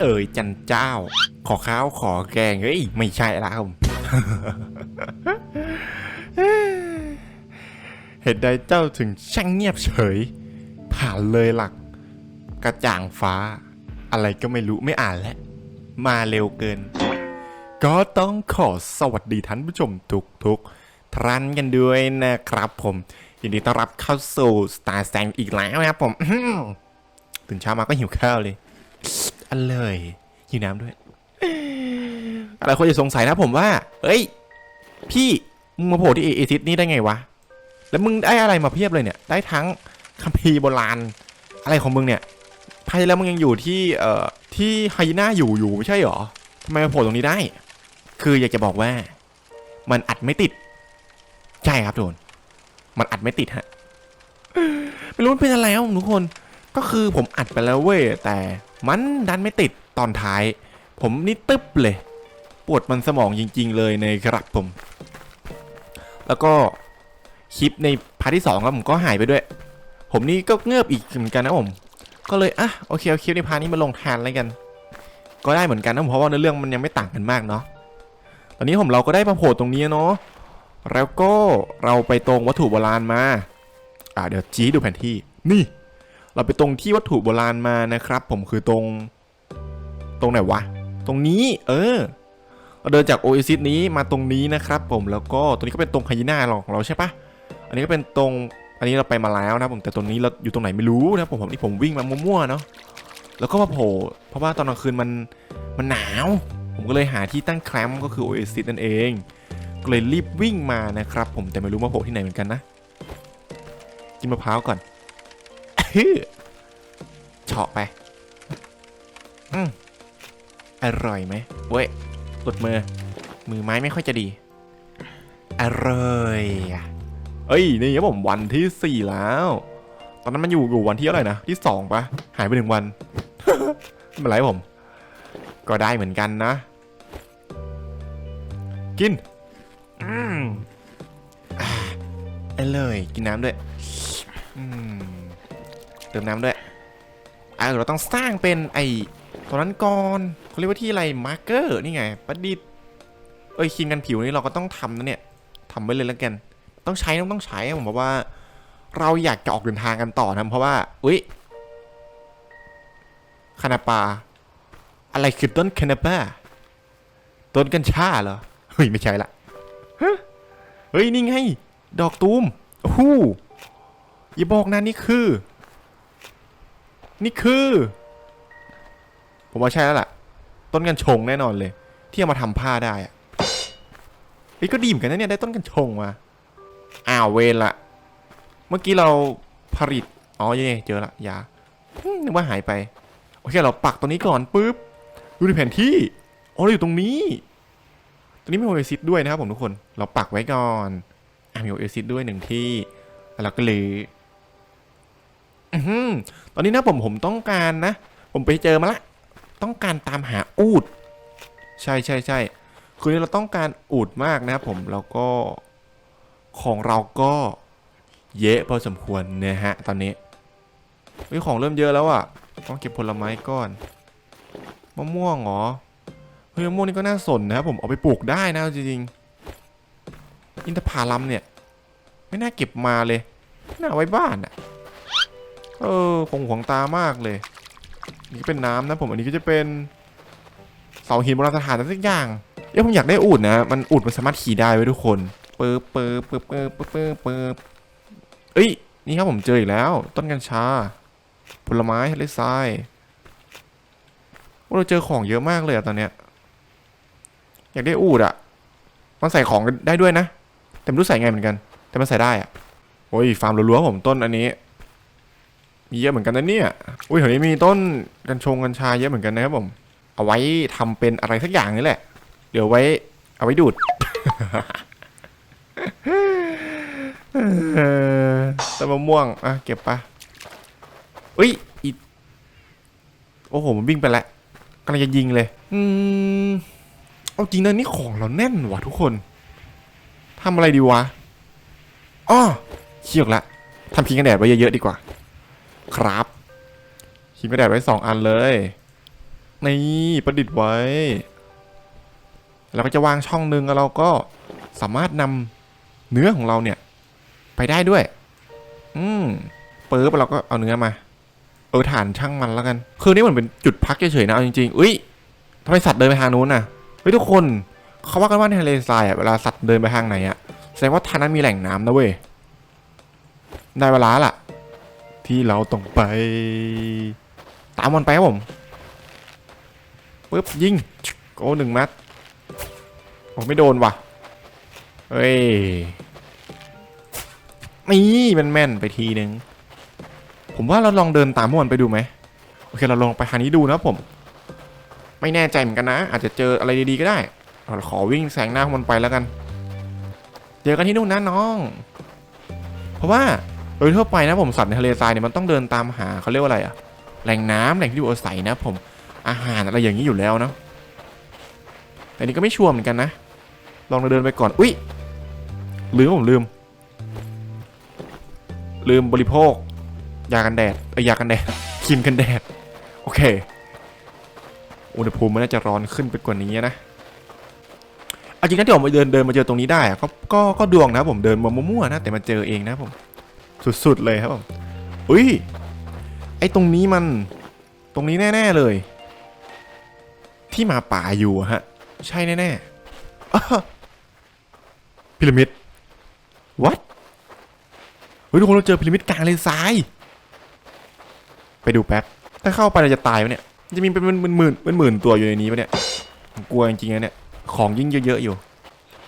เอ่ยจันเจ้า ขอข้าวขอแกงเฮ้ยไม่ใช่ละครับเหตุใดเจ้าถึงช่างเงียบเฉย ผ่านเลยหลัก กระจ่างฟ้า อะไรก็ไม่รู้ไม่อ่านแล้วมาเร็วเกิน ก็ต้องขอสวัสดีท่านผู้ชมทุกทุกๆท่านกันด้วยนะครับผมยินดีต้อนรับเข้าสู่ Star s t a n อีกแล้วนะครับผมตื่นเช้ามาก็หิวข้าวเลยอันเลยหิวน้ำด้วยอะไรคนจะสงสัยนะผมว่า เฮ้ย พี่ มึงมาโผล่ที่เอซิสนี่ได้ไงวะ แล้วมึงได้อะไรมาเพียบเลยเนี่ย ได้ทั้งคัมภีร์โบราณ อะไรของมึงเนี่ยภายแล้วมึงยังอยู่ที่ เอ่อ ที่ไฮยีน่าอยู่อยู่ไม่ใช่หรอทำไมมาโผล่ตรงนี้ได้ คืออยากจะบอกว่า มันอัดไม่ติด ใช่ครับทุกคนมันอัดไม่ติดฮะ ไม่รู้มันเป็นอะไรครับทุกคน ก็คือผมอัดไปแล้วเว้ย แต่ มันดันไม่ติดตอนท้าย ผมนี่ตึ๊บเลย ปวดมันสมองจริง ๆ เลยนะครับผม แล้วก็คลิปในพาร์ทที่สองครับผมก็หายไปด้วย ผมนี่ก็เงือบอีกเหมือนกันนะผม ก็เลยอะโอเคเอาคลิปในพาร์ทนี้มาลงแทนแล้วกัน ก็ได้เหมือนกันนะผมเพราะว่าเนื้อเรื่องมันยังไม่ต่างกันมากเนาะ ตอนนี้ผมเราก็ได้มาโผล่ตรงนี้เนาะ แล้วก็เราไปตรงวัตถุโบราณมา อ่าเดี๋ยวจี้ดูแผนที่ นี่ เราไปตรงที่วัตถุโบราณมานะครับ ผมคือตรง ตรงไหนวะ ตรงนี้ เออเราเดินจากโอเอซิสนี้มาตรงนี้นะครับ ผมแล้วก็ตรงนี้ก็เป็นตรงไฮยีน่าของเราใช่ปะอันนี้ก็เป็นตรงอันนี้เราไปมาแล้วนะผมแต่ตรงนี้เราอยู่ตรงไหนไม่รู้นะผมผมนี่ผมวิ่งมามั่วๆเนาะแล้วก็มาโผล่เพราะว่าตอนกลางคืนมันมันหนาว ผมก็เลยหาที่ตั้งแคมป์ก็คือโอเอซิสนั่นเองก็เลยรีบวิ่งมานะครับ ผมแต่ไม่รู้มาโผล่ที่ไหนเหมือนกันนะกินมะพร้าวก่อน เฉาะไป อืมอร่อยไหมเว้ยหลุดมือ มือไม้ไม่ค่อยจะดี อร่อยเอ้ย นี่ครับผมวันที่สี่แล้ว ตอนนั้นมันอยู่อยู่วันที่อะไรนะ ที่สองปะหายไปหนึ่งวันม่เป็นไรผม ก็ได้เหมือนกันนะ กิน อืมอ่าเอาเลยกินน้ำด้วย เติมน้ำด้วยอ่าเราต้องสร้างเป็นไอตรงนั้นก่อนเขาเรียกว่าที่อะไรมาร์เกอร์นี่ไงประดิษฐ์เอ้ยครีมกันผิวนี่เราก็ต้องทำนะเนี่ยทำไว้เลยแล้วกัน ต้องใช้ต้องต้องใช้ผมบอกว่า เราอยากจะออกเดินทางกันต่อนะเพราะว่าอุ้ยคานาปาอะไรคือต้นคานาปาต้นกัญชาเหรอเฮ้ยไม่ใช่ละเฮ้ยนี่ไง ดอกตูมโอ้อย่าบอกนะนี่คือ นี่คือ ผมว่าใช่แล้วล่ะ ต้นกัญชงแน่นอนเลย ที่เอามาทำผ้าได้อะเฮ้ยก็ดีเหมือนกันนะเนี่ยได้ต้นกัญชงมาอ้าวเวรละเมื่อกี้เราผลิตอ๋อเย่เจอละยานึกว่าหายไป โอเคเราปักตัวนี้ก่อนปุ๊บดูในแผนที่อ๋อเราอยู่ตรงนี้ตรงนี้มีโอเอซิสด้วยนะครับผมทุกคน เราปักไว้ก่อนอะมีโอเอซิสด้วยหนึ่งที่แล้วเราก็เลย ตอนนี้นะผมผมต้องการนะ ผมไปเจอมาละ ต้องการตามหาอูด ใช่ใช่ใช่คือเราต้องการอูดมากนะครับผมแล้วก็ของเราก็เยอะพอสมควรนะฮะ ตอนนี้เฮ้ของเริ่มเยอะแล้วอะ่ะ ต้องเก็บผลไม้ก่อนมะม่วงเหรอเฮ้ยมะม่วงนี่ก็น่าสนนะครับผมเอาไปปลูกได้นะจริงๆอินทผลัมเนี่ย ไม่น่าเก็บมาเลยน่าไว้บ้าน เออคงหวงตามากเลย นี่เป็นน้ำนะผมอันนี้ก็จะเป็นเสาหินโบราณสถานอะไรสักอย่างเอ้ยผมอยากได้อูดนะ มันอูดมันสามารถขี่ได้ไว้ทุกคนเปิบเปิบเปิบเปิบเปิบเปิบเปิบเอ้ย นี่ครับผมเจออีกแล้ว ต้นกัญชา ผลไม้ทะเลทรายโอ้เราเจอของเยอะมากเลยอะตอนเนี้ย อยากได้อูดอะมันใส่ของได้ด้วยนะ แต่ไม่รู้ใส่ไงเหมือนกัน แต่มันใส่ได้อะโอ้ยฟาร์มรัวๆผมต้นอันนี้ มีเยอะเหมือนกันนะเนี่ย อุ้ยแถวนี้มีต้นกัญชงกัญชาเยอะเหมือนกันนะครับผม เอาไว้ทำเป็นอะไรสักอย่างนี่แหละ เดี๋ยวไว้ เอาไว้ดูดต้นมะม่วง อะ เก็บปะอุ้ยอีโอ้โห มันวิ่งไปแล้วกำลังจะยิงเลย อืม เอาจริงนะนี่ของเราแน่นว่ะทุกคน ทำอะไรดีวะ อ้อเชี่ยกละทำครีมกันแดดไว้เยอะๆดีกว่า ครับครีมกันแดดไว้สองอันเลย นี่ประดิษฐ์ไว้เราก็จะวางช่องหนึ่งแล้วเราก็สามารถนำเนื้อของเราเนี่ย ไปได้ด้วย อืมเปิบเราก็เอาเนื้อมา เออฐานช่างมันแล้วกัน คือนี่เหมือนเป็นจุดพักเฉยๆนะเอาจริงๆอุ้ยทำไมสัตว์เดินไปทางนู้นน่ะ เฮ้ยทุกคนเขาว่ากันว่าในทะเลทรายอะเวลาสัตว์เดินไปทางไหนอะแสดงว่าทางนั้นมีแหล่งน้ำนะเว้ย ได้เวลาละ ที่เราต้องไป ตามมันไปครับผมปึ๊บยิงโอ้หนึ่งนัดโอ้ไม่โดนว่ะเฮ้ยนี่มันแม่นไปทีนึง ผมว่าเราลองเดินตามมันไปดูไหมโอเคเราลองไปทางนี้ดูนะผม ไม่แน่ใจเหมือนกันนะ อาจจะเจออะไรดีๆก็ได้เราขอวิ่งแซงหน้ามันไปแล้วกัน เจอกันที่นู่นนะน้อง เพราะว่า โดยทั่วไปนะผมสัตว์ในทะเลทรายเนี่ยมันต้องเดินตามหาเขาเรียกว่าอะไรอะแหล่งน้ำแหล่งที่อยู่อาศัยนะผมอาหารอะไรอย่างนี้อยู่แล้วเนาะแต่นี่ก็ไม่ชัวร์เหมือนกันนะ ลองเดินไปก่อนอุ้ยลืมผมลืม ลืมบริโภคยากันแดดเอ้ยยากันแดดครีมกันแดดโอเคอุณหภูมิมันน่าจะร้อนขึ้นไปกว่านี้นะเอาจริงนะที่ผมไปเดินเดินมาเจอตรงนี้ได้อะก็ก็ก็ดวงนะผมเดินมามั่วๆนะแต่มาเจอเองนะผม สุดๆเลยครับผมอุ้ยไอตรงนี้มัน ตรงนี้แน่ๆเลย ที่มาป่าอยู่ฮะ ใช่แน่ๆพีระมิด what เฮ้ยทุกคนเราเจอพีระมิดกลางเลนซ้าย ไปดูแป๊บถ้าเข้าไปเราจะตายไหมเนี่ยจะมีเป็นหมื่นหมื่นหมื่นตัวอยู่ในนี้ปะเนี่ยกลัวจริงๆนะเนี่ยของยิ่งเยอะๆอยู่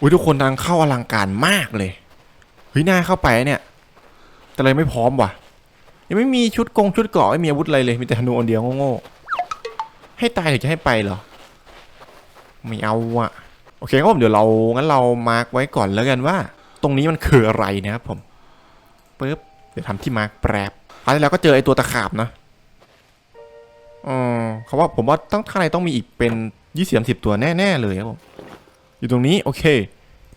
อุ้ยทุกคนทางเข้าอลังการมากเลยเฮ้ยน่าเข้าไปเนี่ย แต่เลยไม่พร้อมว่ะ ยังไม่มีชุดกงชุดเกราะไม่มีอาวุธอะไรเลย มีแต่ธนูอันเดียวโง่ๆให้ตายถึงจะให้ไปเหรอ ไม่เอาอะโอเคครับผมเดี๋ยวเรางั้นเรามาร์กไว้ก่อนแล้วกันว่า ตรงนี้มันคืออะไรนะครับผมปึ๊บเดี๋ยวทำที่มาร์กแปรบคราวที่แล้วก็เจอไอตัวตะขาบนะอ๋อเขาว่าผมว่าต้องข้างในต้องมีอีกเป็นยี่สิบสิบตัวแน่ ๆ เลยครับผมอยู่ตรงนี้โอเค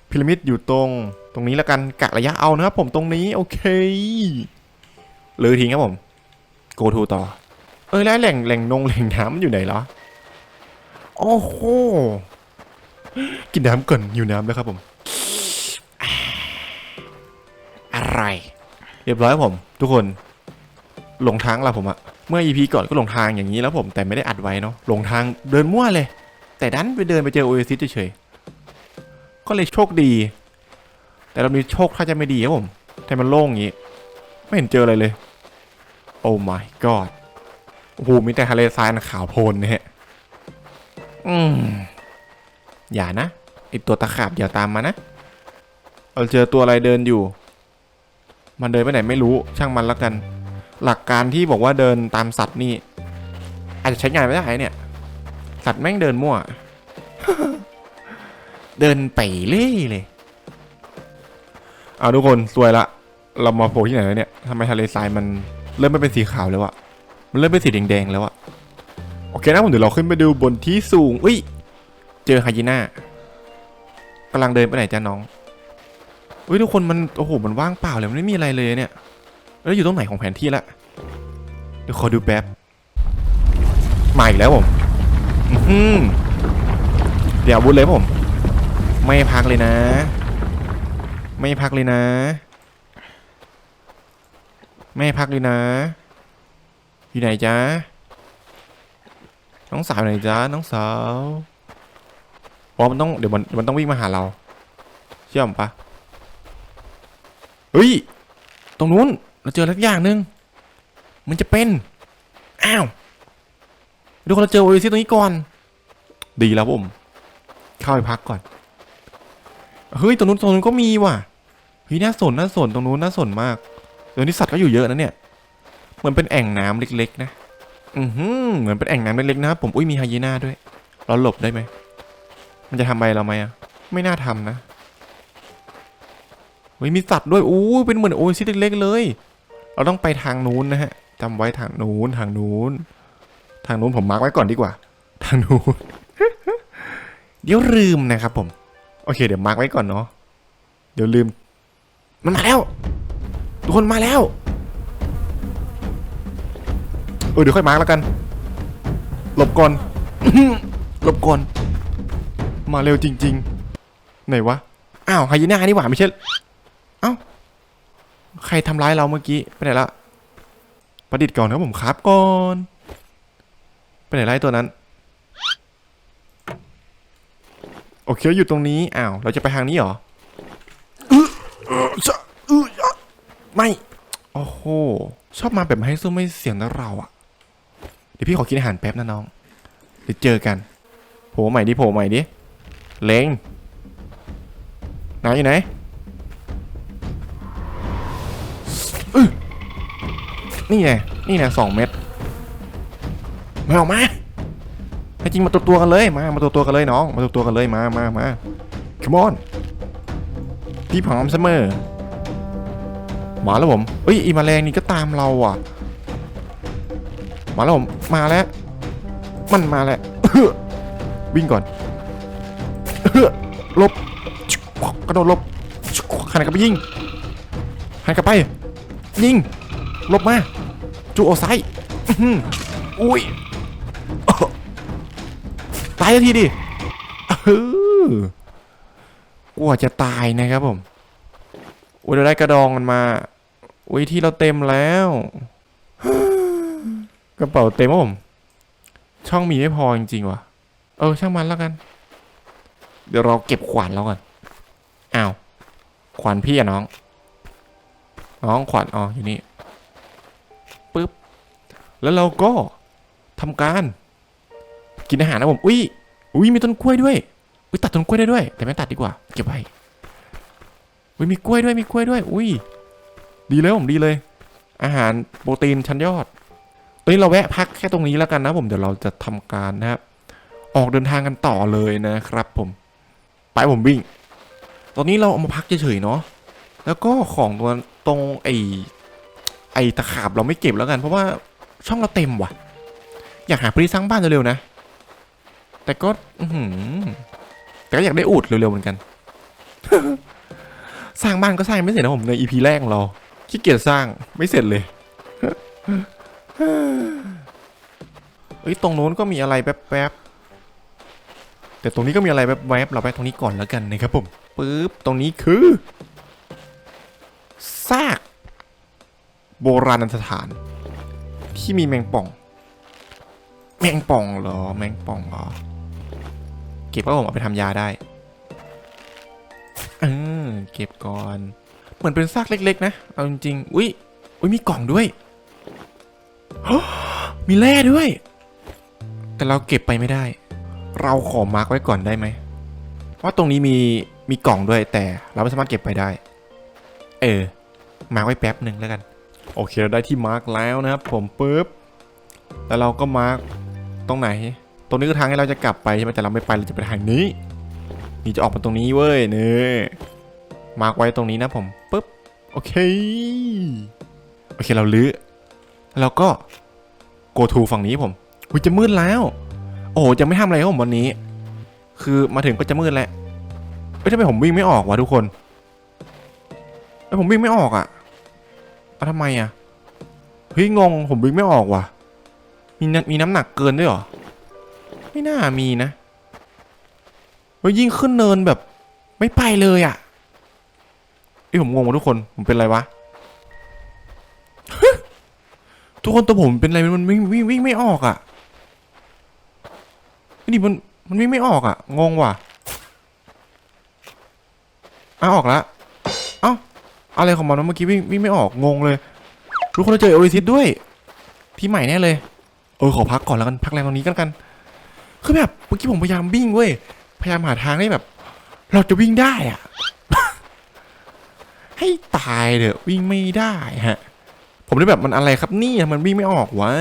พีระมิดอยู่ตรง ตรงนี้แล้วกันกะระยะเอานะครับผมตรงนี้โอเคเลยทิ้งครับผม go to ต่อ เอ้ยแล้วแหล่งแหล่งนงแหล่งน้ำมันอยู่ไหนเหรอ โอ้โห กินน้ำก่อนอยู่น้ำแล้วครับผม อะไร เรียบร้อยผม ทุกคน หลงทางล้วผมอะเมื่อ EP ก่อนก็หลงทางอย่างนี้แล้วผมแต่ไม่ได้อัดไว้เนาะหลงทางเดินมั่วเลย แต่ดันไปเดินไปเจอโอเอซิสเฉยๆก็เลยโชคดี แต่เรามีโชคถ้าจะไม่ดีครับผมทำไมมันโล่งอย่างนี้ ไม่เห็นเจออะไรเลย โอ้ my god โอ้โหมีแต่ทะเลทรายนะขาวโพลนนะฮะอืมอย่านะไอตัวตะขาบอย่าตามมานะ เราเจอตัวอะไรเดินอยู่ มันเดินไปไหนไม่รู้ช่างมันละกัน หลักการที่บอกว่าเดินตามสัตว์นี่ อาจจะใช้งานไม่ได้เนี่ย สัตว์แม่งเดินมั่ว เดินไปเรื่อยเลย เอาทุกคนสวยละ เรามาโผล่ที่ไหนแล้วเนี่ยทำไมทะเลทรายมันเริ่มไม่เป็นสีขาวแล้วอะมันเริ่มเป็นสีแดงๆแล้วอะโอเคนะผมเดี๋ยวเราขึ้นไปดูบนที่สูงอุ้ย เจอไฮยีน่ากำลังเดินไปไหนจ้าน้องอุ้ยทุกคนมันโอ้โหมันว่างเปล่าเลยมันไม่มีอะไรเลยเนี่ยแล้วอยู่ตรงไหนของแผนที่ละเดี๋ยวขอดูแป๊บมาอีกแล้วผมอื้อหือเดี๋ยวอาวุธเลยผม ไม่พักเลยนะ ไม่พักเลยนะ ไม่พักเลยนะ อยู่ไหนจ๊ะ น้องสาวไหนจ๊ะ น้องสาวอ๋อมันต้องเดี๋ยวมันมันต้องวิ่งมาหาเรา เชื่อผมปะเฮ้ย ตรงนู้นเราเจออะไรสักอย่างหนึ่งมันจะเป็น อ้าวดูคนเราเจอโอเอซิสตรงนี้ก่อน ดีแล้วผม เข้าไปพักก่อน เฮ้ย ตรงนู้นตรงนู้นก็มีว่ะ เฮ้ยน่าสนน่าสนตรงนู้นน่าสนมากเดี๋ยวนี้สัตว์ก็อยู่เยอะนะเนี่ยเหมือนเป็นแอ่งน้ำเล็กๆ นะ อือหือเหมือนเป็นแอ่งน้ำเล็กๆนะครับผมอุ้ยมีไฮยีน่าด้วย เราหลบได้ไหม มันจะทำอะไรเราไหมอะไม่น่าทำนะเฮ้ยมีสัตว์ด้วยอู้เป็นเหมือนโอซิสเล็กๆเลย เราต้องไปทางนู้นนะฮะจำไว้ทางนู้นทางนู้น ทางนู้นผมมาร์กไว้ก่อนดีกว่า ทางนู้น เดี๋ยวลืมนะครับผม โอเค เดี๋ยวมาร์กไว้ก่อนเนาะ เดี๋ยวลืม มันมาแล้ว ทุกคนมาแล้วเออเดี๋ยวค่อยมาร์กแล้วกัน หลบก่อนหลบก่อน มาเร็วจริง ๆ ไหนวะ อ้าวไฮยีน่านี่หว่าไม่ใช่ เอ้า ใครทำร้ายเราเมื่อกี้ ไปไหนละ ประดิษฐ์ก่อนครับผมครับก่อน ไปไหนไล่ตัวนั้น โอเคอยู่ตรงนี้ อ้าว เราจะไปทางนี้เหรออื้อเออจะอื้ออะ ไม่ โอ้โห ชอบมาแบบไม่ให้สู้ไม่เสียงนะเราอะเดี๋ยวพี่ขอกินอาหารแป๊บนะน้อง เดี๋ยวเจอกัน โผล่ใหม่ดิโผล่ใหม่ดิ เล็งไหนอยู่ไหนนี่ไงนี่ไงสองเม็ดมาออกมาให้จริงมาตัวตัวกันเลย มา มาตัวตัวกันเลยน้อง มาตัวตัวกันเลย มามามา come on พี่พร้อมเสมอมาแล้วผมเอ้ยอีแมาแรงนี่ก็ตามเราอะ มาแล้วผมมาแล้ว มันมาแล้ววิ่งก่อนลบกระโดดลบหันกลับไปยิงหันกลับไป ยิงลบมาจูโอไซอุ้ยตายทันทีดิเออ กลัวจะตายนะครับผมอุ้ยเราได้กระดองมันมาอุ้ยที่เราเต็มแล้ว กระเป๋าเต็มผมช่องมีไม่พอจริงๆว่ะ เออช่างมันแล้วกัน เดี๋ยวเราเก็บขวานเราก่อนอ้าวขวานพี่อะน้อง น้องขวานอ๋ออยู่นี่ปึ๊บแล้วเราก็ทำการ กินอาหารนะผมอุ้ยอุ้ยมีต้นกล้วยด้วย อุ้ยตัดต้นกล้วยได้ด้วย แต่ไม่ตัดดีกว่า เก็บไว้อุ้ยมีกล้วยด้วยมีกล้วยด้วย อุ้ย ดีเลยผมดีเลย อาหารโปรตีนชั้นยอดตอนนี้เราแวะพักแค่ตรงนี้แล้วกันนะผมเดี๋ยวเราจะทำการนะครับ ออกเดินทางกันต่อเลยนะครับ ผม ไปผมวิ่ง ตอนนี้เราเอามาพักเฉยๆเนาะแล้วก็ของตัวตรงไอไอตะขาบเราไม่เก็บแล้วกัน เพราะว่าช่องเราเต็มว่ะ อยากหาพื้นที่สร้างบ้านเร็วๆนะ แต่ก็ อื แต่ก็อยากได้อูดเร็วๆเหมือนกัน สร้างบ้านก็สร้างไม่เสร็จนะผมในอีพีแรกของเราขี้เกียจสร้างไม่เสร็จเลยเอ้ยตรงโน้นก็มีอะไรแป๊บๆแต่ตรงนี้ก็มีอะไรแวบๆเราไปตรงนี้ก่อนแล้วกันนะครับผมปึ๊บตรงนี้คือซาก โบราณสถาน ที่มีแมงป่อง แมงป่องเหรอ แมงป่องเหรอ เก็บก็ผมเอาไปทำยาได้เออเก็บก่อน เหมือนเป็นซากเล็ก ๆ นะ เอาจริงๆ อุ้ยอุ้ยมีกล่องด้วย มีแร่ด้วย แต่เราเก็บไปไม่ได้ เราขอมาร์กไว้ก่อนได้ไหมว่าตรงนี้มีมีกล่องด้วยแต่เราไม่สามารถเก็บไปได้ เออ มาร์กไว้แป๊บหนึ่งแล้วกัน โอเคเราได้ที่มาร์กแล้วนะครับผมปุ๊บ แล้วเราก็มาร์กตรงไหน ตรงนี้คือทางให้เราจะกลับไปใช่ไหมแต่เราไม่ไปเราจะไปทางนี้ นี่จะออกมาตรงนี้เว้ยเนี่มาร์กไว้ตรงนี้นะผมปุ๊บโอเคโอเคเราลื้อแล้วก็ go to ฝั่งนี้ผมหุยจะมืดแล้ว โอ้จะไม่ทำอะไรผมวันนี้ คือมาถึงก็จะมืดแล้วเอ้ยทำไมผมวิ่งไม่ออกวะทุกคนเอ้ผมวิ่งไม่ออกอะ่ะเอาทำไมอะ่ะเฮ้ยงงผมวิ่งไม่ออกว่ะมีมีน้ำหนักเกินด้วยเหรอ ไม่น่ามีนะเฮ้ยยิ่งขึ้นเนินแบบ ไม่ไปเลยอะ่ะเอ้ยผมงงว่ะทุกคน ผมเป็นอะไรวะ ทุกคนตัวผมเป็นอะไรมันวิ่งวิ่งวิ่งไม่ออกอะนี่มันมันวิ่งไม่ออกอะ งงว่ะอ้าออกแล้วเอ้าอะไรของมันวะเมื่อกี้วิ่งวิ่งไม่ออกงงเลย ทุกคนเราเจอโอริซิสด้วย ที่ใหม่แน่เลย เออขอพักก่อนแล้วกัน พักแรงตรงนี้กันกัน คือแบบเมื่อกี้ผมพยายามวิ่งเว้ย พยายามหาทางได้แบบ เราจะวิ่งได้อะให้ตายเถอะวิ่งไม่ได้ฮะ ผมได้แบบมันอะไรครับนี่มันวิ่งไม่ออกวะ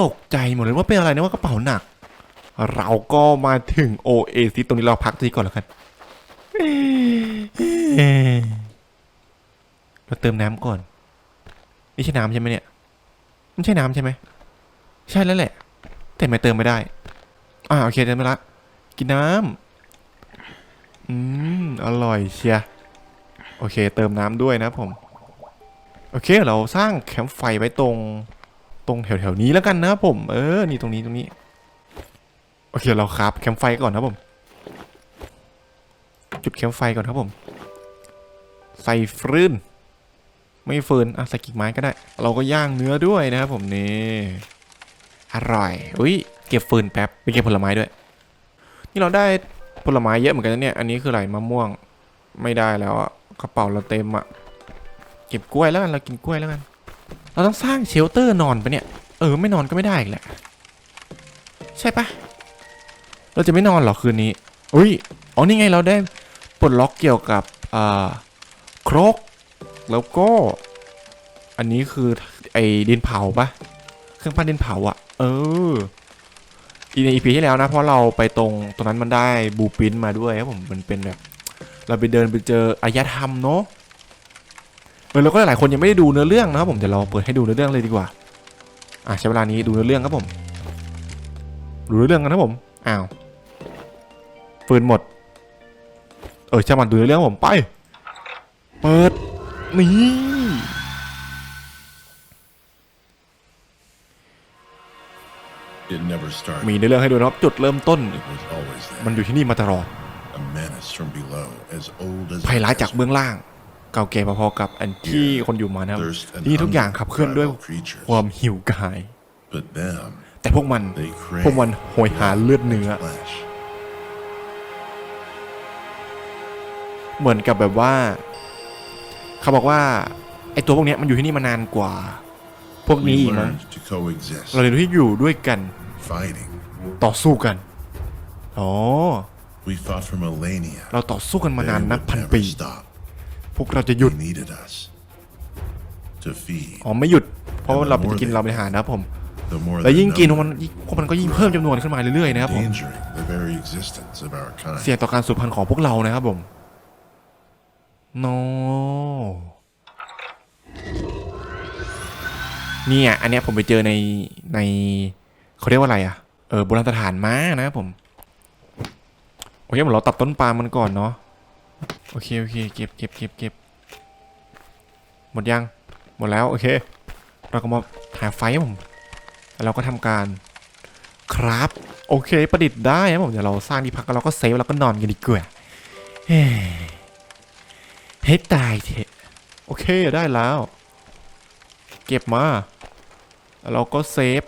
ตกใจหมดเลยว่าเป็นอะไรนะว่ากระเป๋าหนัก เราก็มาถึงโอเอซิตรงนี้เราพักทีก่อนแล้วกันเราเติมน้ำก่อน นี่ใช่น้ำใช่ไหมเนี่ย ไม่ใช่น้ำใช่ไหม ใช่แล้วแหละ แต่ไม่เติมไม่ได้ อ่าโอเคเติมไปละ กินน้ำอืม อร่อยเชียโอเค เติมน้ำด้วยนะผม โอเค เราสร้างแคมป์ไฟไว้ตรง ตรงแถวๆนี้แล้วกันนะผม เออ นี่ตรงนี้ตรงนี้ โอเค เราครับแคมป์ไฟก่อนนะผม จุดแคมป์ไฟก่อนครับผม ใส่ฟืน ไม่ฟืนอะใส่กิ่งไม้ก็ได้ เราก็ย่างเนื้อด้วยนะครับผมนี่ อร่อย อุ้ยเก็บฟืนแป๊บไปเก็บผลไม้ด้วย นี่เราได้ผลไม้เยอะเหมือนกันนะเนี่ย อันนี้คืออะไรมะม่วง ไม่ได้แล้วอะกระเป๋าเราเต็มอะเก็บกล้วยแล้วกัน เรากินกล้วยแล้วกัน เราต้องสร้างเชลเตอร์นอนปะเนี่ย เออ ไม่นอนก็ไม่ได้อีกแหละ ใช่ปะเราจะไม่นอนเหรอคืนนี้ อุ้ย อ๋อ นี่ไงเราได้ปลดล็อกเกี่ยวกับอ่าครก แล้วก็ อันนี้คือไอ้ดินเผาปะ เครื่องปั้นดินเผาอะเออในอีพีที่แล้วนะ เพราะเราไปตรงตรงนั้นมันได้บูปินมาด้วยครับผมมันเป็นแบบ เราไปเดินไปเจออารยธรรมเนาะเออแล้วก็หลายคนยังไม่ได้ดูเนื้อเรื่องนะครับผมเดี๋ยวเราเปิดให้ดูเนื้อเรื่องเลยดีกว่า อะใช้เวลานี้ดูเนื้อเรื่องครับผม ดูเนื้อเรื่องกันครับผมอ้าวฟืนหมด เออช่างมันดูเนื้อเรื่องผมไป เปิดนี่ มีในเรื่องให้ดูนะครับจุดเริ่มต้น It was always มัน there. อยู่ที่นี่มาตลอด A menace from below, as old as ภัย the ร้ายจาก desert. เบื้องล่าง เก่าแก่พอๆกับอันที่คนอยู่มานะครับ Thirst and ที่นี่ทุกอย่าง hunger ขับเคลื่อนด้วย drive all creatures. ความหิวกาย But them, แต่พวกมัน they พวก crave มันโหยหาเลือดเนื้อ flesh. เหมือนกับแบบว่า เขาบอกว่าไอตัวพวกเนี้ยมันอยู่ที่นี่มานานกว่า พวกนี้ We อีกมั้ง learned to coexist, เราเรียนรู้ที่อยู่ด้วยกัน fighting. ต่อสู้กัน อ๋อ We fought for millennia. เราต่อสู้กันมา They นานนับ would พัน never ปี stop. พวกเราจะหยุด They needed us to feed. อ๋อไม่หยุด เพราะว่าเราไปกินเราไปหารนะครับผม The more และ they ยิ่งกินพวก numbered, มันยิ่งพวกมันก็ยิ่งเพิ่มจำนวนขึ้นมาเรื่อยๆนะครับผม endangering the very existence of our kind. เสี่ยงต่อการสูญพันธุ์ของพวกเรานะครับผมโน เนี่ยอันเนี้ยผมไปเจอในในเขาเรียกว่าอะไรอะเออโบราณสถานม้านะครับผมโอเคเหมือนเราตัดต้นปาล์มมันก่อนเนาะโอเคโอเคเก็บเก็บเก็บเก็บหมดยังหมดแล้วโอเค เราก็มาหาไฟผมแล้วเราก็ทำการครับโอเคประดิษฐ์ได้ครับผมเดี๋ยวเราสร้างที่พักแล้วเราก็เซฟแล้วก็นอนกันดีกว่าเฮ้ยให้ตายเถอะโอเคได้แล้ว เก็บมา แล้วเราก็เซฟ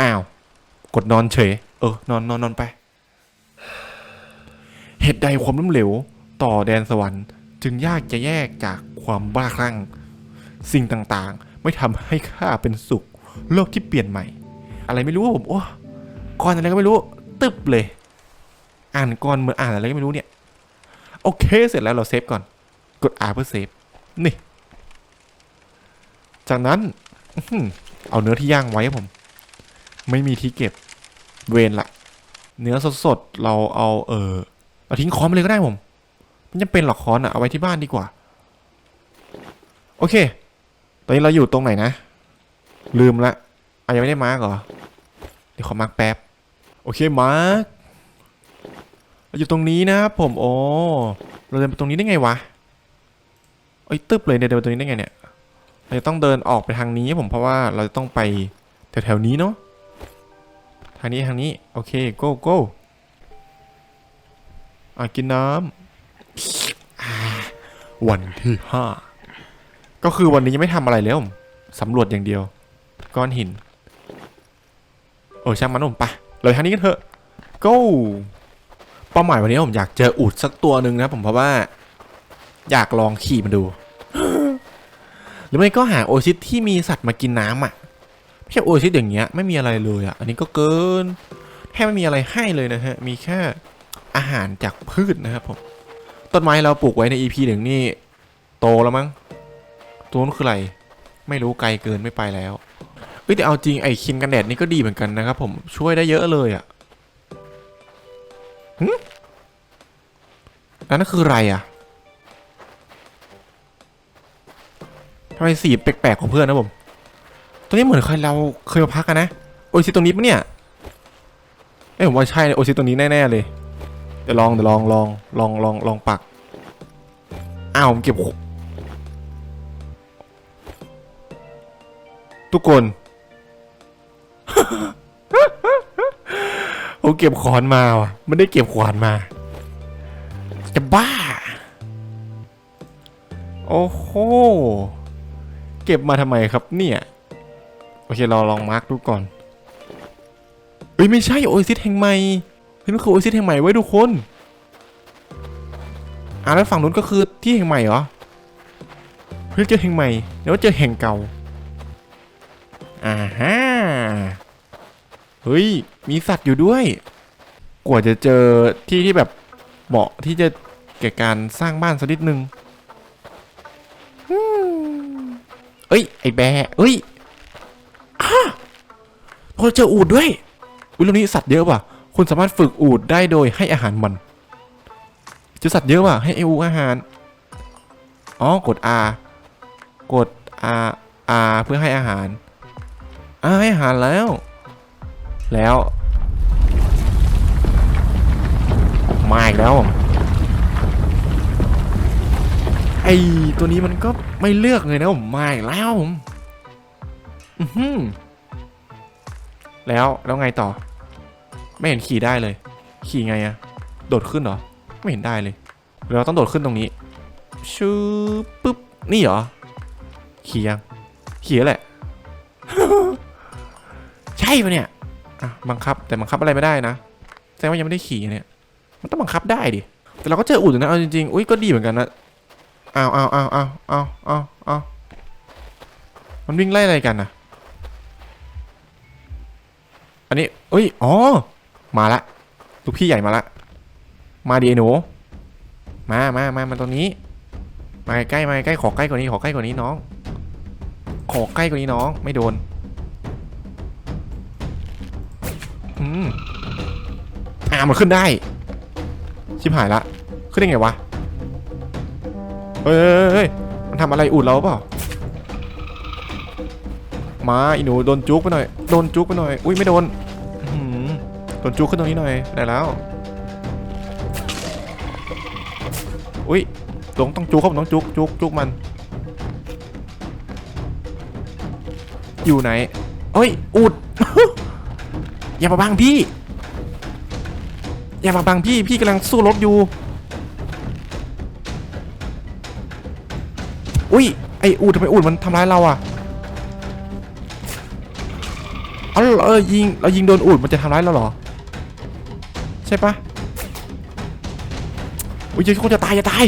อ้าว กดนอนเฉย เออ นอนนอนนอนไป เหตุใดความล้มเหลว ต่อแดนสวรรค์ จึงยากจะแยกจากความบ้าคลั่ง สิ่งต่างๆ ไม่ทำให้ข้าเป็นสุข โลกที่เปลี่ยนใหม่ อะไรไม่รู้ว่าผมโอ้ก่อนอะไรก็ไม่รู้ ตึบเลย อ่านก่อนเหมือนอ่านอะไรก็ไม่รู้เนี่ย โอเค เสร็จแล้วเราเซฟก่อน กด R เพื่อเซฟ นี่ จากนั้นเอาเนื้อที่ย่างไว้ผม ไม่มีที่เก็บเวนละเนื้อสดๆเราเอาเออเราทิ้งค้อนไปเลยก็ได้ผมไม่จำเป็นหรอกค้อนอะเอาไว้ที่บ้านดีกว่า โอเค ตอนนี้เราอยู่ตรงไหนนะ ลืมละอะยังไม่ได้มาร์กเหรอ เดี๋ยวขอมาร์กแป๊บ โอเคมาร์กเราอยู่ตรงนี้นะครับผมโอ้เราเดินไปตรงนี้ได้ไงวะเอ้ตึ๊บเลยเนี่ยเดินไปตรงนี้ได้ไงเนี่ย เราจะต้องเดินออกไปทางนี้ผมเพราะว่าเราจะต้องไปแถวๆนี้เนาะทางนี้ทางนี้โอเค go go อะกินน้ำวันที่ห้าก็คือวันนี้ยังไม่ทำอะไรเลยผมสำรวจอย่างเดียว ก้อนหินเออช่างมันผมไปเลยทางนี้กันเถอะ go เป้าหมายวันนี้ผมอยากเจออูดสักตัวหนึ่งนะผมเพราะว่า อยากลองขี่มันดู รือไม่ก็หาโอซิสที่มีสัตว์มากินน้ำอะไม่ใช่โอซิสอย่างเงี้ยไม่มีอะไรเลยอะ อันนี้ก็เกินแทบไม่มีอะไรให้เลยนะฮะ มีแค่อาหารจากพืชนะครับผม ต้นไม้เราปลูกไว้ใน EP หนึ่งนี่ โตแล้วมั้ง ตัวนู้นคืออะไร ไม่รู้ไกลเกินไม่ไปแล้วเอ้ยแต่เอาจริงไอ้ครีมกันแดดนี่ก็ดีเหมือนกันนะครับผม ช่วยได้เยอะเลยอะ่ะหึนั่นคืออะไรอะ่ะ ทำไมสีแปลกๆของเพื่อนนะผมตัวนี้เหมือนเคยเราเคยมาพักกันนะโอซิตรงนี้ปะเนี่ยเอ้ยผมว่าใช่โอซิตรงนี้แน่ๆเลยเดี๋ยวลองเดี๋ยวลองลองลองลองลองปักอ้าวผมเก็บทุกคนโอ้เก็บขอนมาว่ะไม่ได้เก็บขวานมาจะบ้า โอ้โห เก็บมาทำไมครับเนี่ย โอเคเราลองมาร์กดูก่อนเอ้ยไม่ใช่โอซิสแห่งใหม่เฮ้ยมันคือโอซิสแห่งใหม่ไว้ทุกคนอ่าแล้วฝั่งนู้นก็คือที่แห่งใหม่เหรอเฮ้ยเจอแห่งใหม่แล้วเจอแห่งเก่าอ่าฮะเฮ้ยมีสัตว์อยู่ด้วย กว่าจะเจอที่ที่แบบเหมาะที่จะแก่การสร้างบ้านสักนิดนึงอืม เอ้ย ไอแบะเอ้ยอ้าเราเจออูดด้วย อุ้ยเรื่องนี้สัตว์เยอะว่ะ คุณสามารถฝึกอูดได้โดยให้อาหารมันเจอสัตว์เยอะว่ะ ให้ไออูอาหาร อ๋อ กด R กด R R เพื่อให้อาหารอ่าให้อาหารแล้ว แล้ว มาอีกแล้ว ไอตัวนี้มันก็ไม่เลือกเลยนะผมไมาอีกแล้วผมแล้วแล้วไงต่อ ไม่เห็นขี่ได้เลย ขี่ไงอะโดดขึ้นเหรอ ไม่เห็นได้เลยเราต้องโดดขึ้นตรงนี้ชือปึ๊บนี่เหรอขี่ยังขี่แล้วแหละ ใช่ปะเนี่ยบังคับแต่บังคับอะไรไม่ได้นะแสดงว่ายังไม่ได้ขี่เนี่ย มันต้องบังคับได้ดิแต่เราก็เจออุดนะเอาจริงๆอุ้ยก็ดีเหมือนกันนะ อ้าวอ้าวอ้าวอ้าวอ้าวอ้าวอ้าวมันวิ่งไล่อะไรกันนะอันนี้เอ้ย อ๋อ มาละ ลูกพี่ใหญ่มาละ มาดีหนู มามามามาตรงนี้ มาใกล้มาใกล้ขอใกล้กว่านี้ ขอใกล้กว่านี้น้อง ขอใกล้กว่านี้น้อง ไม่โดน อืมอ่ามันขึ้นได้ ชิบหายละ ขึ้นได้ไงวะ เฮ้ยมันทำอะไรอุดเราเปล่ามาอีหนูโดนจุกไปหน่อยโดนจุกไปหน่อยอุ้ยไม่โดนหือโดนจุกขึ้นตรงนี้หน่อยได้แล้วอุ้ยต้องต้องจุกครับต้องจุกจุกจุกมัน อยู่ไหนเอ้ยอุด อย่ามาบังพี่ อย่ามาบังพี่พี่กำลังสู้รบอยู่ อุ้ยไออูดทำไมอูดมันทำร้ายเราอะเอาเอเอยิงเรายิงโดนอูดมันจะทำร้ายเราเหรอ ใช่ปะอุ้ยเจะคงจะตายจะตาย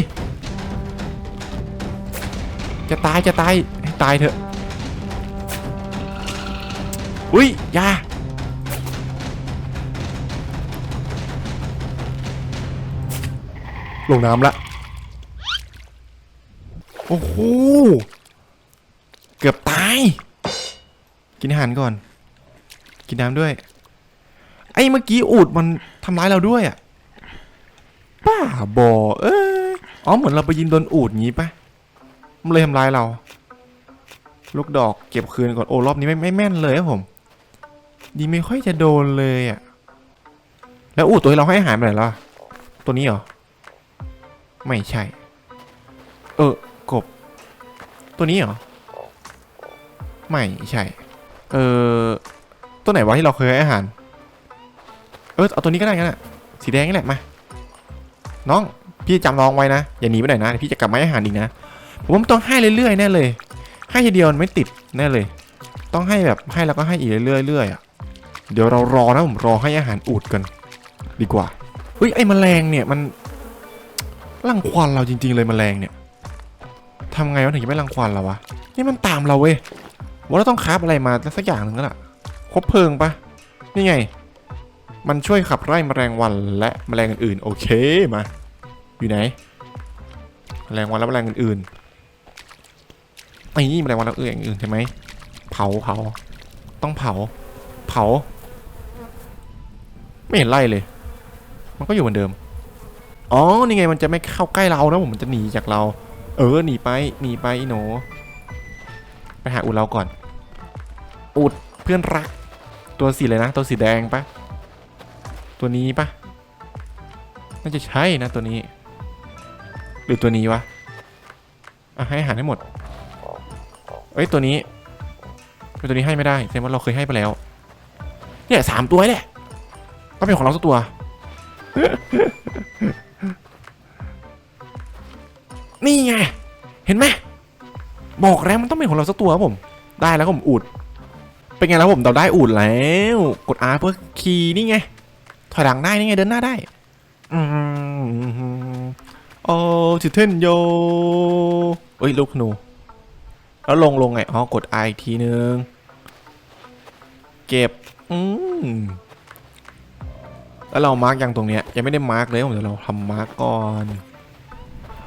จะตายจะตายให้ตายเถอะอุ้ยยาลงน้ำละ โอ้โห เกือบตาย กินอาหารก่อน กินน้ำด้วย ไอ้เมื่อกี้อูดมันทำร้ายเราด้วยอะป้าบอเอ้ยอ๋อเหมือนเราไปยิงโดนอูดงี้ปะมันเลยทำร้ายเรา ลูกดอกเก็บคืนก่อนโอ้รอบนี้ไม่ไม่แม่นเลยครับผมดีไม่ค่อยจะโดนเลยอะ แล้วอูดตัวที่เราให้อาหารไปไหนแล้วอะตัวนี้เหรอ ไม่ใช่ เออ กบ ตัวนี้เหรอ ไม่ใช่ เออตัวไหนวะที่เราเคยให้อาหาร เออเอาตัวนี้ก็ได้งั้นอะสีแดงนี่แหละมา น้องพี่จำน้องไว้นะ อย่าหนีไปไหนนะเดี๋ยวพี่จะกลับมาให้อาหารอีกนะ ผมว่ามันต้องให้เรื่อยๆแน่เลย ให้ทีเดียวมันไม่ติดแน่เลย ต้องให้แบบให้แล้วก็ให้อีกเรื่อยๆเรื่อยๆอะเดี๋ยวเรารอนะผมรอให้อาหารอูดกันดีกว่าเฮ้ยไอ้แมลงเนี่ยมันรังควานเราจริง ๆ เลยแมลงเนี่ย ทำไงวะถึงจะไม่รังควานเราวะ นี่มันตามเราเว้ยว่าเราต้องคราฟอะไรมาสักอย่างหนึ่งแล้วล่ะคบเพลิงปะนี่ไง มันช่วยขับไล่แมลงวันและแมลงอื่นๆ โอเคมา อยู่ไหน แมลงวันและแมลงอื่นๆไอ้นี่แมลงวันและอื่นๆใช่ไหมเผาเผาต้องเผา เผา ไม่เห็นไล่เลย มันก็อยู่เหมือนเดิม อ๋อ นี่ไงมันจะไม่เข้าใกล้เรานะผมมันจะหนีจากเรา เออหนีไปหนีไปอีโหนไปหาอุดเราก่อน อุดเพื่อนรัก ตัวสีเลยนะ ตัวสีแดงปะตัวนี้ปะน่าจะใช่นะตัวนี้ หรือตัวนี้วะอะให้อาหารให้หมดเอ้ยตัวนี้เป็นตัวนี้ให้ไม่ได้แสดงว่าเราเคยให้ไปแล้วเนี่ยสามตัวแหละต้องเป็นของเราสักตัว นี่ไง เห็นไหมบอกแล้วมันต้องเป็นของเราสักตัวครับผม ได้แล้วผมอูด เป็นไงแล้วผมเราได้อูดแล้ว กด R เพื่อคีย์นี่ไง ถอยหลังได้นี่ไงเดินหน้าได้อืมโอ้จิเทนโยเอ้ยลูกหนู แล้วลงลงไง อ๋อ กด I อีกทีนึง เก็บ อืมแล้วเรามาร์กยังตรงเนี้ย ยังไม่ได้มาร์กเลยผมเดี๋ยวเราทำมาร์กก่อน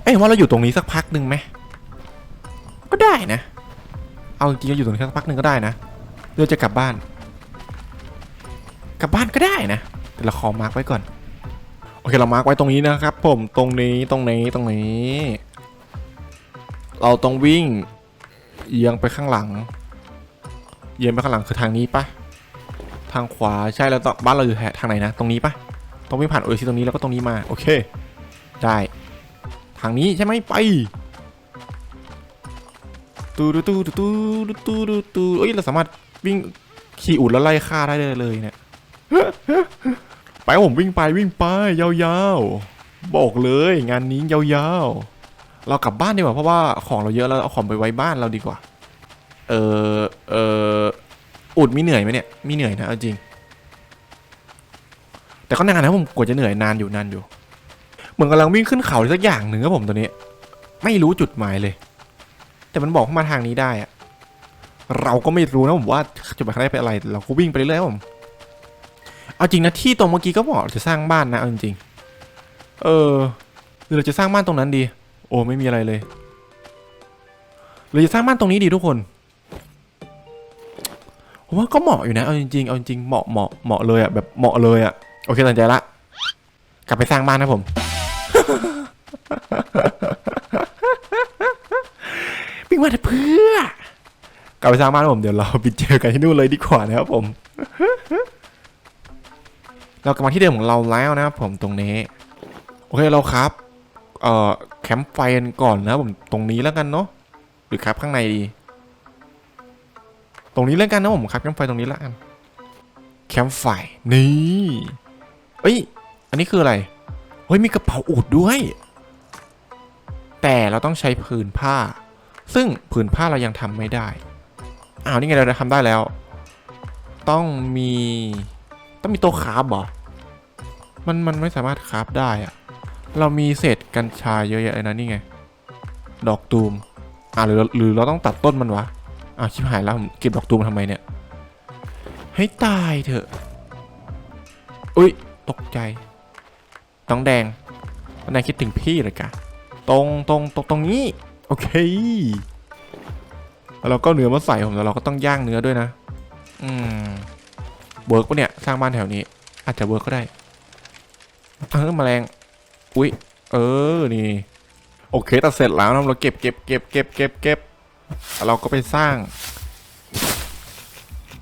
เอ้ยว่าเราอยู่ตรงนี้สักพักหนึ่งไหมก็ได้นะ เอาจริงๆเราอยู่ตรงนี้สักพักหนึ่งก็ได้นะเรือจะกลับบ้าน กลับบ้านก็ได้นะแต่เราขอมาร์กไว้ก่อน โอเคเรามาร์กไว้ตรงนี้นะครับ ผมตรงนี้ตรงนี้ตรงนี้ เราต้องวิ่งเอียงไปข้างหลังเอียงไปข้างหลังคือทางนี้ปะทางขวาใช่แล้วบ้านเราอยู่แถทางไหนนะ ตรงนี้ปะต้องวิ่งผ่านโอเอซิตรงนี้แล้วก็ตรงนี้มา โอเค ได้ ทางนี้ใช่ไหมไปตูดูตูดูตูดูตูดูตูเอ้ยเราสามารถวิ่งขี่อุดแล้วไล่ฆ่าได้เลยเลยเนี่ยไปผมวิ่งไปวิ่งไปยาวๆบอกเลยงานนี้ยาวๆเรากลับบ้านดีกว่าเพราะว่าของเราเยอะแล้วเอาของไปไว้บ้านเราดีกว่า เออเอออุดมีเหนื่อยไหมเนี่ยมีเหนื่อยนะเอาจริง แต่ก็นานนะผมกว่าจะเหนื่อยนานอยู่นานอยู่ มือนกำลังวิ่งขึ้นเขาสักอย่างหนึ่งครับผมตัวนี้ ไม่รู้จุดหมายเลย แต่มันบอกมาทางนี้ได้อะเราก็ไม่รู้นะผมว่าจุดหมายข้างในเป็นอะไร เราก็วิ่งไปเรื่อยๆครับผม เอาจริงนะที่ตรงเมื่อกี้ก็บอกจะสร้างบ้านนะเอาจริงๆเออหรือเราจะสร้างบ้านตรงนั้นดี โอ้ไม่มีอะไรเลยหรือจะสร้างบ้านตรงนี้ดีทุกคนผมว่าก็เหมาะอยู่นะเอาจริงๆเอาจริงๆเหมาะเหมาะเหมาะเลยอะแบบเหมาะเลยอะโอเคตัดใจละกลับไปสร้างบ้านนะผม วิ่งมาเพื่อกลับไปสร้างบ้านผมเดี๋ยวเราไปเจอกันที่นู่นเลยดีกว่านะครับผม เรากลับมาที่เดิมของเราแล้วนะครับผมตรงนี้ โอเคเราครับ เอ่อแคมป์ไฟกันก่อนนะผมตรงนี้แล้วกันเนาะหรือครับข้างในดีตรงนี้แล้วกันนะผมครับแคมป์ไฟตรงนี้แล้วกันแคมป์ไฟนี่เอ้ยอันนี้คืออะไร ฮ้ยมีกระเป๋าอูดด้วย แต่เราต้องใช้ผืนผ้า ซึ่งผืนผ้าเรายังทำไม่ได้ อ้าวนี่ไงเราทำได้แล้ว ต้องมีต้องมีโต๊ะคราฟเหรอมันมันไม่สามารถคราฟได้อะเรามีเศษกัญชาเยอะแยะเลยนะนี่ไง ดอกตูม อ่าหรือหรือเราต้องตัดต้นมันวะอ้าวชิบหายแล้วผมเก็บดอกตูมมาทำไมเนี่ย ให้ตายเถอะ อุ้ยตกใจ น้องแดงน้องแดงคิดถึงพี่เลยกะตรงตรงตรงตรงนี้โอเคแล้วเราก็เนื้อมาใส่ผมแล้วเราก็ต้องย่างเนื้อด้วยนะ อืมเวิร์กปะเนี่ยสร้างบ้านแถวนี้ อาจจะเวิร์กก็ได้เออแมลงอุ้ยเออนี่โอเคตัดเสร็จแล้วนะเราเก็บเก็บเก็บเก็บเก็บเก็บแล้วเราก็ไปสร้าง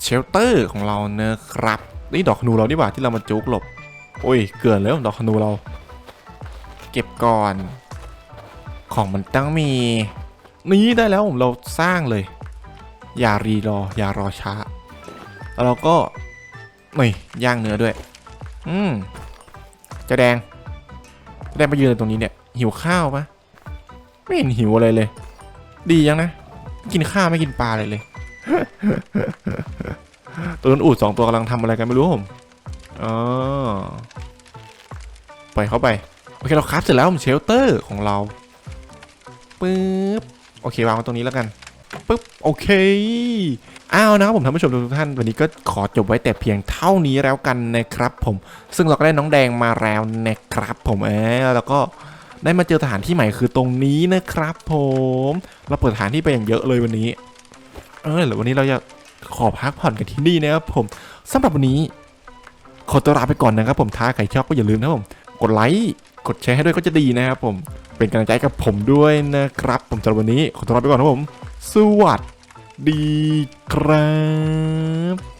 เชลเตอร์ของเราเนอะครับนี่ดอกขนูเราดีกว่าที่เรามาจุกหลบ โอ้ย เกินแล้วดอกขนูเรา เก็บก่อน ของมันต้องมี นี่ได้แล้วผมเราสร้างเลย อย่ารีรอ อย่ารอช้า แล้วเราก็นี่ย่างเนื้อด้วย อืมจะแดงจะแดงไปยืนตรงนี้เนี่ย หิวข้าวปะไม่เห็นหิวอะไรเลย ดียังนะ กินข้าวไม่กินปลาเลยเลย ตัวนั้นอูดสองตัวกำลังทำอะไรกันไม่รู้ผม อ๋อปล่อยเข้าไปโอเคเราคราฟเสร็จแล้วผมเชลเตอร์ของเราปึ๊บโอเควางไว้ตรงนี้แล้วกันปึ๊บโอเคอ้าวนะครับผมท่านผู้ชมทุกท่านวันนี้ก็ขอจบไว้แต่เพียงเท่านี้แล้วกันนะครับ ผมซึ่งเราก็ได้น้องแดงมาแล้วนะครับ ผมเออแล้วก็ได้มาเจอสถานที่ใหม่คือตรงนี้นะครับ ผมเราเปิดสถานที่ไปอย่างเยอะเลยวันนี้ เออเดี๋ยววันนี้เราจะขอพักผ่อนกันที่นี่นะครับผมสำหรับวันนี้ ขอตัวลาไปก่อนนะครับผมถ้าใครชอบก็อย่าลืมนะครับผม กดไลค์กดแชร์ให้ด้วยก็จะดีนะครับผมเป็นกำลังใจกับผมด้วยนะครับ ผมสำหรับวันนี้ขอตัวลาไปก่อนครับผม สวัสดีครับ